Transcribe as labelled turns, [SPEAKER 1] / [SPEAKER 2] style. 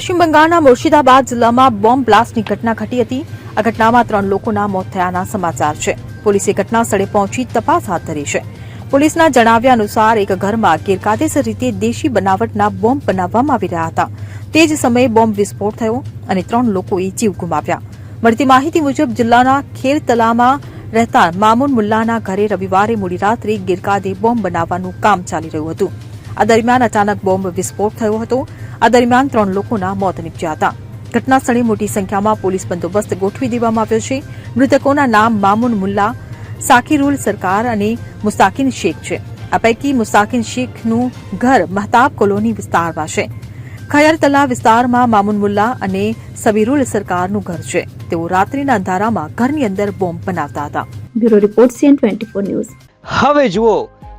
[SPEAKER 1] પશ્ચિમ બંગાળના મુર્શિદાબાદ જિલ્લામાં બોમ્બ બ્લાસ્ટની ઘટના ઘટી હતી. આ ઘટનામાં ત્રણ લોકોના મોત થયાના સમાચાર છે. પોલીસે ઘટના સ્થળે પહોંચી તપાસ હાથ ધરી છે. પોલીસના જણાવ્યા અનુસાર એક ઘરમાં ગેરકાયદેસર રીતે દેશી બનાવટના બોમ્બ બનાવવામાં આવી રહ્યા હતા. તે જ સમયે બોમ્બ વિસ્ફોટ થયો અને ત્રણ લોકોએ જીવ ગુમાવ્યા. મળતી માહિતી મુજબ જિલ્લાના ખેરતલામાં રહેતા મામુન મુલ્લાના ઘરે રવિવારે મોડી રાત્રે ગેરકાયદે બોમ્બ બનાવવાનું કામ ચાલી રહ્યું હતું. આ દરમિયાન અચાનક બોમ્બ વિસ્ફોટ થયો હતો. આ દરમિયાન ત્રણ લોકોના મોત નીપજ્યા હતા. ઘટના સ્થળે મોટી સંખ્યામાં પોલીસ બંદોબસ્ત ગોઠવી દેવામાં આવ્યો છે. મૃતકોના નામ મામુન મુલ્લા સાકીરુલ સરકાર અને મુસ્તાકીન શેખ છે. આ પૈકી મુસ્તાકીન શેખનું ઘર મહતાબ કોલોની વિસ્તારમાં છે. ખયરતલા વિસ્તારમાં મામુન મુલ્લા અને સબીરુલ સરકારનું ઘર છે. તેઓ રાત્રિના અંધારામાં ઘરની અંદર બોમ્બ બનાવતા હતા.
[SPEAKER 2] Bureau report CN twenty news.
[SPEAKER 3] હવે જુઓ